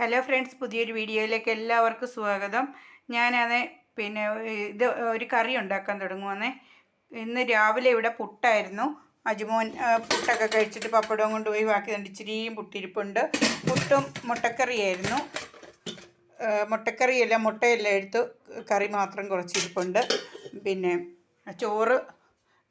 Hello friends പുതിയൊരു വീഡിയോയിലേക്ക് എല്ലാവർക്കും സ്വാഗതം. ഞാനത് പിന്നെ ഇത് ഒരു കറി ഉണ്ടാക്കാൻ തുടങ്ങുവാന്നേ ഇന്ന് രാവിലെ ഇവിടെ പുട്ടായിരുന്നു. അജുമോൻ പുട്ടൊക്കെ കഴിച്ചിട്ട് പപ്പടവും കൊണ്ടുപോയി ബാക്കി രണ്ട് ഇച്ചിരിയും പുട്ടിരിപ്പുണ്ട്. പുട്ടും മുട്ടക്കറിയായിരുന്നു. മുട്ടക്കറിയല്ല മുട്ടയെല്ലാം എടുത്ത് കറി മാത്രം കുറച്ചിരിപ്പുണ്ട്. പിന്നെ ചോറ്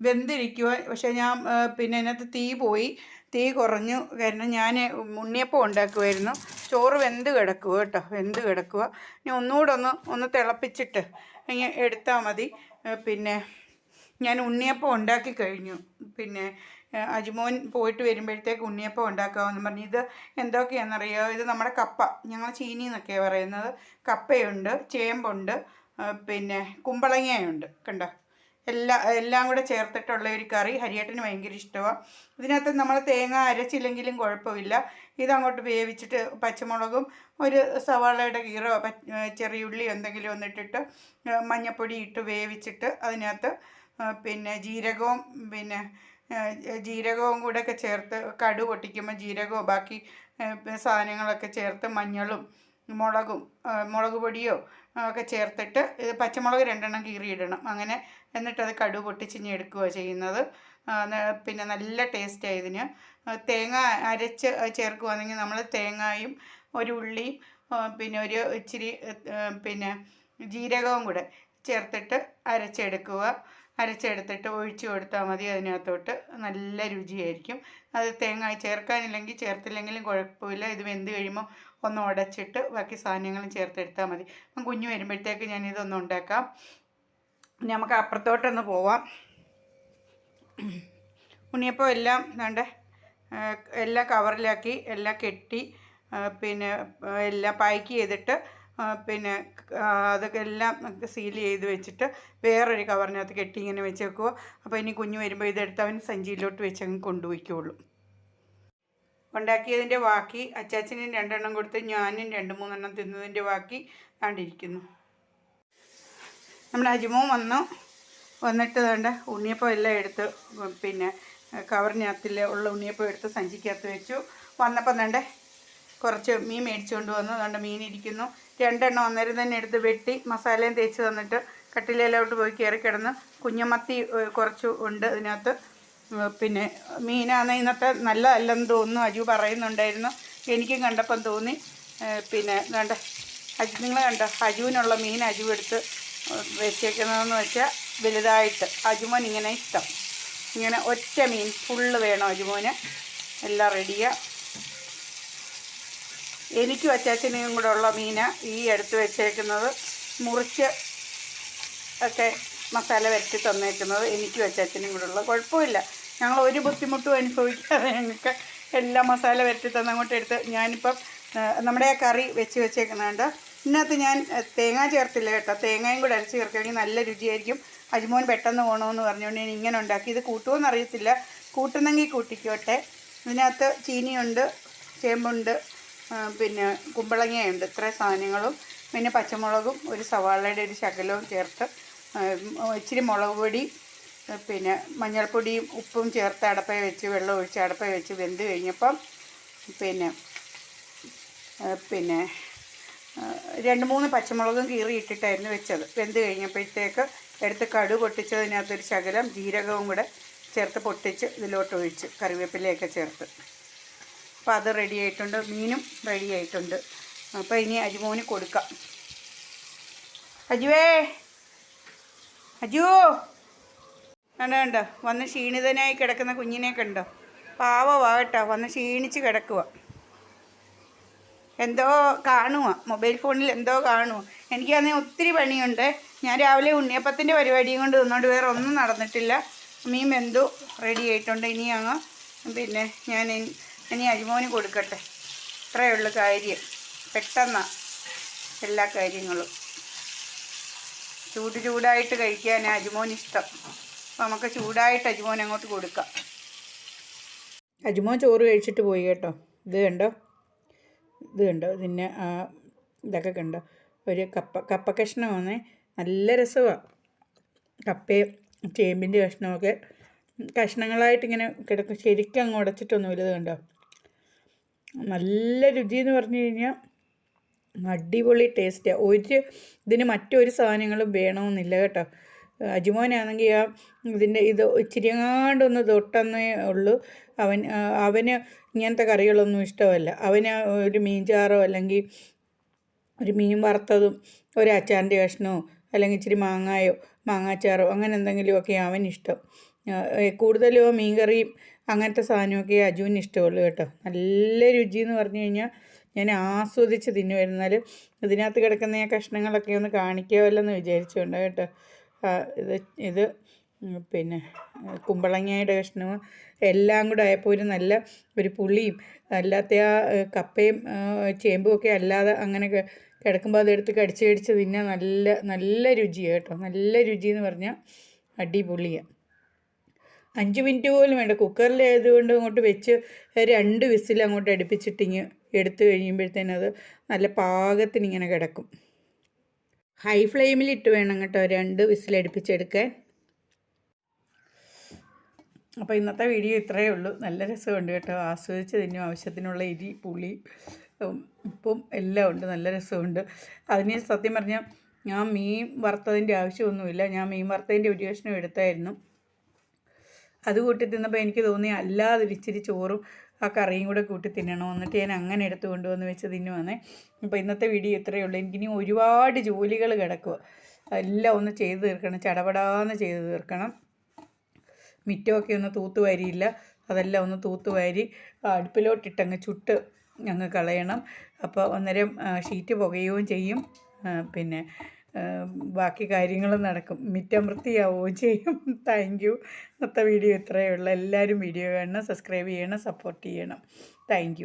വെന്തിരിക്കുക പക്ഷേ ഞാൻ പിന്നെ അതിനകത്ത് തീ പോയി. തീ കുറഞ്ഞു കാരണം ഞാൻ ഉണ്ണിയപ്പം ഉണ്ടാക്കുമായിരുന്നു ചോറ് വെന്ത് കിടക്കുക കേട്ടോ വെന്ത് കിടക്കുക ഇനി ഒന്നുകൂടെ ഒന്ന് ഒന്ന് തിളപ്പിച്ചിട്ട് ഇങ്ങനെ എടുത്താൽ മതി. പിന്നെ ഞാൻ ഉണ്ണിയപ്പം ഉണ്ടാക്കി കഴിഞ്ഞു. പിന്നെ അജിമോൻ പോയിട്ട് വരുമ്പോഴത്തേക്ക് ഉണ്ണിയപ്പം ഉണ്ടാക്കാമെന്ന് പറഞ്ഞു. ഇത് എന്തൊക്കെയാണെന്നറിയോ? ഇത് നമ്മുടെ കപ്പ. ഞങ്ങൾ ചീനി എന്നൊക്കെയാണ് പറയുന്നത്. കപ്പയുണ്ട് ചേമ്പുണ്ട് പിന്നെ കുമ്പളങ്ങയുണ്ട്. കണ്ടോ? എല്ലാ എല്ലാം കൂടെ ചേർത്തിട്ടുള്ള ഒരു കറി ഹരിയേട്ടന് ഭയങ്കര ഇഷ്ടമാണ് ഇതിനകത്ത് നമ്മൾ തേങ്ങ അരച്ചില്ലെങ്കിലും കുഴപ്പമില്ല. ഇതങ്ങോട്ട് വേവിച്ചിട്ട് പച്ചമുളകും ഒരു സവാളയുടെ കീറോ ചെറിയ ഉള്ളി എന്തെങ്കിലും ഒന്നിട്ടിട്ട് മഞ്ഞപ്പൊടി ഇട്ട് വേവിച്ചിട്ട് അതിനകത്ത് പിന്നെ ജീരകവും പിന്നെ ജീരകവും കൂടെ ഒക്കെ ചേർത്ത് കടു പൊട്ടിക്കുമ്പോൾ ജീരകവും ബാക്കി സാധനങ്ങളൊക്കെ ചേർത്ത് മഞ്ഞളും മുളകും മുളക് പൊടിയോ ഒക്കെ ചേർത്തിട്ട് ഇത് പച്ചമുളക് രണ്ടെണ്ണം കീറിയിടണം. അങ്ങനെ എന്നിട്ടത് കടു പൊട്ടിച്ചിഞ്ഞ് എടുക്കുക ചെയ്യുന്നത്. പിന്നെ നല്ല ടേസ്റ്റാണ് ഇതിന്. തേങ്ങ അരച്ച് ചേർക്കുകയാണെങ്കിൽ നമ്മൾ തേങ്ങയും ഒരു ഉള്ളിയും പിന്നെ ഒരു ഇച്ചിരി പിന്നെ ജീരകവും കൂടെ ചേർത്തിട്ട് അരച്ചെടുക്കുക. അരച്ചെടുത്തിട്ട് ഒഴിച്ചു കൊടുത്താൽ മതി അതിനകത്തോട്ട്. നല്ല രുചിയായിരിക്കും. അത് തേങ്ങ ചേർക്കാനില്ലെങ്കിൽ ചേർത്തില്ലെങ്കിലും കുഴപ്പമില്ല. ഇത് വെന്ത് കഴിയുമ്പോൾ ഒന്ന് ഉടച്ചിട്ട് ബാക്കി സാധനങ്ങളും ചേർത്തെടുത്താൽ മതി. അപ്പം കുഞ്ഞ് വരുമ്പോഴത്തേക്ക് ഞാൻ ഇതൊന്ന് ഉണ്ടാക്കാം. നമുക്ക് അപ്പുറത്തോട്ടൊന്ന് പോവാം. ഉണ്ണിയപ്പം എല്ലാം വേണ്ട? എല്ലാം കവറിലാക്കി എല്ലാം കെട്ടി പിന്നെ എല്ലാം പാക്ക് ചെയ്തിട്ട് പിന്നെ അതൊക്കെ എല്ലാം സീൽ ചെയ്ത് വെച്ചിട്ട് വേറൊരു കവറിനകത്ത് കെട്ടി ഇങ്ങനെ വെച്ചേക്കുവോ അപ്പോൾ ഇനി കുഞ്ഞ് വരുമ്പോൾ ഇതെടുത്ത് അവൻ സഞ്ചിയിലോട്ട് വെച്ച് അങ്ങ് കൊണ്ടുപോയിക്കോളും. ഉണ്ടാക്കിയതിന്റെ ബാക്കി അച്ചാച്ചനും രണ്ടെണ്ണം കൊടുത്ത് ഞാനും രണ്ട് മൂന്നെണ്ണം തിന്നതിന്റെ ബാക്കി കണ്ടിരിക്കുന്നു നമ്മുടെ അജിമോ വന്നു. വന്നിട്ട് വേണ്ട ഉണ്ണിയപ്പം എല്ലാം എടുത്ത് പിന്നെ കവറിനകത്തിൽ ഉള്ള ഉണ്ണിയപ്പം എടുത്ത് സഞ്ചിക്കകത്ത് വെച്ചു. വന്നപ്പം വേണ്ടേ കുറച്ച് മീൻ മേടിച്ചുകൊണ്ട് വന്നു അതുകൊണ്ട് മീൻ ഇരിക്കുന്നു. രണ്ടെണ്ണം അന്നേരം തന്നെ എടുത്ത് വെട്ടി മസാലയും തേച്ച് തന്നിട്ട് കട്ടിലേലോട്ട് പോയി കയറി കിടന്ന് കുഞ്ഞമത്തി കുറച്ച് ഉണ്ട് ഇതിനകത്ത് ഏഹ്, പിന്നെ മീനാണ് ഇന്നത്തെ നല്ലതല്ലെന്ന് തോന്നുന്നു. അജു പറയുന്നുണ്ടായിരുന്നു. എനിക്കും കണ്ടപ്പം തോന്നി. പിന്നെ കണ്ട അജു നിങ്ങൾ കണ്ട അജുവിനുള്ള മീൻ അജു എടുത്ത് വെച്ചേക്കുന്നതെന്ന് വെച്ചാൽ വലുതായിട്ട് അജുമോൻ ഇങ്ങനെ ഇഷ്ടം. ഇങ്ങനെ ഒറ്റ മീൻ ഫുള്ള് വേണം അജുമോന്. എല്ലാം റെഡിയാ എനിക്കും അച്ചാച്ചനും കൂടെ ഉള്ള മീന ഈ എടുത്ത് വെച്ചേക്കുന്നത്. മുറിച്ച് ഒക്കെ മസാല വരട്ടി തന്നേക്കുന്നത് എനിക്കും അച്ചാച്ചനും കൂടെ ഉള്ള. കുഴപ്പമില്ല. ഞങ്ങൾ ഒരു ബുദ്ധിമുട്ടും അനുഭവിക്കാതെ ഞങ്ങൾക്ക് എല്ലാ മസാല വരട്ടി തന്ന അങ്ങോട്ട് എടുത്ത് ഞാനിപ്പം നമ്മുടെ ആ കറി വെച്ച് വെച്ചേക്കുന്നുണ്ട്. ഇതിനകത്ത് ഞാൻ തേങ്ങ ചേർത്തില്ല കേട്ടോ. തേങ്ങയും കൂടെ അരച്ച് ചേർക്കുകയാണെങ്കിൽ നല്ല രുചിയായിരിക്കും. അജ്മോൻ പെട്ടെന്ന് പോകണമെന്ന് പറഞ്ഞുകൊണ്ട് ഞാൻ ഇങ്ങനെ ഉണ്ടാക്കി. ഇത് കൂട്ടുമോ അറിയത്തില്ല. കൂട്ടുന്നെങ്കിൽ കൂട്ടിക്കോട്ടെ. ഇതിനകത്ത് ചീനിയുണ്ട് ചേമ്പുണ്ട് പിന്നെ കുമ്പളങ്ങയുണ്ട്. ഇത്ര സാധനങ്ങളും. പിന്നെ പച്ചമുളകും ഒരു സവാളയുടെ ഒരു ശകലവും ചേർത്ത് ഇച്ചിരി മുളക് പൊടി പിന്നെ മഞ്ഞൾപ്പൊടിയും ഉപ്പും ചേർത്ത് അടപ്പേ വെച്ച് വെള്ളം ഒഴിച്ച് അടപ്പേ വെച്ച് വെന്ത് കഴിഞ്ഞപ്പം പിന്നെ പിന്നെ രണ്ട് മൂന്ന് പച്ചമുളകും കീറി ഇട്ടിട്ടായിരുന്നു വെച്ചത്. വെന്ത് കഴിഞ്ഞപ്പോഴത്തേക്ക് എടുത്ത് കടു പൊട്ടിച്ചതിനകത്തൊരു ശകലം ജീരകവും കൂടെ ചേർത്ത് പൊട്ടിച്ച് ഇതിലോട്ട് ഒഴിച്ച് കറിവേപ്പിലയൊക്കെ ചേർത്ത്. അപ്പോൾ അത് റെഡി ആയിട്ടുണ്ട്. മീനും റെഡി ആയിട്ടുണ്ട്. അപ്പോൾ ഇനി അജുമോന് കൊടുക്കാം. അജുവേ അജു! കണ്ടോ കണ്ടോ വന്ന് ക്ഷീണിതനായി കിടക്കുന്ന കുഞ്ഞിനെ കണ്ടോ? പാവമാണ് കേട്ടോ വന്ന് ക്ഷീണിച്ച് കിടക്കുക എന്തോ കാണുക മൊബൈൽ ഫോണിൽ എന്തോ കാണുക എനിക്കാണെങ്കിൽ ഒത്തിരി പണിയുണ്ട്. ഞാൻ രാവിലെ ഉണ്ണിയപ്പത്തിന്റെ പരിപാടിയും കൊണ്ട് നിന്നോണ്ട് വേറെ ഒന്നും നടന്നിട്ടില്ല. മീൻ എന്തോ റെഡി ആയിട്ടുണ്ട് ഇനി അങ്ങ് പിന്നെ ഞാൻ ഇനി- അരിമോന് കൊടുക്കട്ടെ. ഇത്രയേ ഉള്ളൂ കാര്യം. പെട്ടെന്നാണ് എല്ലാ കാര്യങ്ങളും. ചൂട് ചൂടായിട്ട് കഴിക്കാൻ അരിമോനിഷ്ടം. നമുക്ക് ചൂടായിട്ട് അജിമോൻ അങ്ങോട്ട് കൊടുക്കാം. അജിമോൻ ചോറ് കഴിച്ചിട്ട് പോയി കേട്ടോ. ഇത് കണ്ടോ? ഇത് കണ്ടോ? ഇതിന്റെ ഇതൊക്കെ കണ്ടോ? ഒരു കപ്പ കപ്പ കഷ്ണമാണ്. നല്ല രസമാണ് കപ്പയും ചേമ്പിന്റെ കഷ്ണമൊക്കെ. കഷ്ണങ്ങളായിട്ട് ഇങ്ങനെ കിടക്കും. ശരിക്കും അങ്ങ് ഉടച്ചിട്ടൊന്നുമില്ല ഇത് കണ്ടോ? നല്ല രുചി എന്ന് പറഞ്ഞു കഴിഞ്ഞാൽ അടിപൊളി ടേസ്റ്റാണ് ഒരു ഇതിന് മറ്റൊരു സാധനങ്ങളും വേണമെന്നില്ല കേട്ടോ. അജുമോനാണെങ്കിൽ ആ ഇതിന്റെ ഇത് ഒന്ന് തൊട്ടെന്നേ ഉള്ളൂ. അവൻ അവന് ഇങ്ങനത്തെ കറികളൊന്നും ഇഷ്ടമല്ല. അവന് ഒരു മീൻചാറോ അല്ലെങ്കിൽ ഒരു മീൻ വറുത്തതും ഒരു അച്ചാറിന്റെ കഷ്ണമോ അല്ലെങ്കിൽ ഇച്ചിരി മാങ്ങായോ മാങ്ങാച്ചാറോ അങ്ങനെ എന്തെങ്കിലുമൊക്കെ ഏ, കൂടുതലും മീൻ കറിയും അങ്ങനത്തെ സാധനമൊക്കെ അജുവിന് ഇഷ്ടമുള്ളൂ കേട്ടോ. നല്ല രുചി എന്ന് പറഞ്ഞു കഴിഞ്ഞാൽ ഞാൻ ആസ്വദിച്ച് തിന്നു വരുന്നാൽ ഇതിനകത്ത് കിടക്കുന്ന ആ കഷ്ണങ്ങളൊക്കെ ഒന്ന് കാണിക്കാമല്ലോ എന്ന് വിചാരിച്ചുകൊണ്ട് കേട്ടോ. ഇത് ഇത് പിന്നെ കുമ്പളങ്ങയുടെ കഷ്ണവും എല്ലാം കൂടെ ആയപ്പോൾ ഒരു നല്ല ഒരു പുളിയും അല്ലാത്ത ആ കപ്പയും ചേമ്പും ഒക്കെ അല്ലാതെ അങ്ങനെ കിടക്കുമ്പോൾ അതെടുത്ത് കടിച്ച് കടിച്ച് തിന്നാൻ നല്ല നല്ല രുചിയാണ് കേട്ടോ. നല്ല രുചി എന്ന് പറഞ്ഞാൽ അടിപൊളിയാണ് അഞ്ച് മിനിറ്റ് പോലും വേണ്ട. കുക്കറിലായതുകൊണ്ട് അങ്ങോട്ട് വെച്ച് രണ്ട് വിസിൽ അങ്ങോട്ട് അടുപ്പിച്ചിട്ടിങ്ങ് എടുത്തു കഴിയുമ്പോഴത്തേനത് നല്ല പാകത്തിന് ഇങ്ങനെ കിടക്കും. ഹൈ ഫ്ലെയിമിൽ ഇട്ട് വേണം കേട്ടോ രണ്ട് വിസിൽ അടുപ്പിച്ചെടുക്കാൻ. അപ്പോൾ ഇന്നത്തെ വീഡിയോ ഇത്രയേ ഉള്ളൂ. നല്ല രസമുണ്ട് കേട്ടോ. ആസ്വദിച്ച് തിന്നും ആവശ്യത്തിനുള്ള ഇരി പുളി ഉപ്പും എല്ലാം ഉണ്ട്. നല്ല രസമുണ്ട്. അതിന് സത്യം പറഞ്ഞാൽ ഞാൻ മീൻ വറുത്തതിന്റെ ആവശ്യമൊന്നുമില്ല. ഞാൻ മീൻ വറുത്തതിന്റെ ഒരു കഷ്ണം എടുത്തായിരുന്നു. അത് കൂട്ടി തിന്നപ്പോൾ എനിക്ക് തോന്നി അല്ലാതെ ഇച്ചിരി ചോറും ആ കറിയും കൂടെ കൂട്ടി തിന്നണം? എന്നിട്ട് ഞാൻ അങ്ങനെ എടുത്തു കൊണ്ടുവന്ന് വെച്ച് തിന്നുവന്നേ. അപ്പോൾ ഇന്നത്തെ വീഡിയോ ഇത്രയേ ഉള്ളൂ. എനിക്കിനി ഒരുപാട് ജോലികൾ കിടക്കുക എല്ലാം ഒന്ന് ചെയ്തു തീർക്കണം. ചടപടാന്ന് ചെയ്ത് തീർക്കണം. മിറ്റമൊക്കെ ഒന്ന് തൂത്തുവാരിയില്ല അതെല്ലാം ഒന്ന് തൂത്തുവാരി അടുപ്പിലോട്ടിട്ടങ്ങ് ചുട്ട് അങ്ങ് കളയണം. അപ്പോൾ അന്നേരം ഷീറ്റ് പുകയുകയും ചെയ്യും. പിന്നെ ബാക്കി കാര്യങ്ങളും നടക്കും. മിറ്റം വൃത്തിയാവുകയും ചെയ്യും. താങ്ക് യു ഇന്നത്തെ വീഡിയോ ഇത്രയേ ഉള്ളൂ. എല്ലാവരും വീഡിയോ കാണണം സബ്സ്ക്രൈബ് ചെയ്യണം സപ്പോർട്ട് ചെയ്യണം. താങ്ക്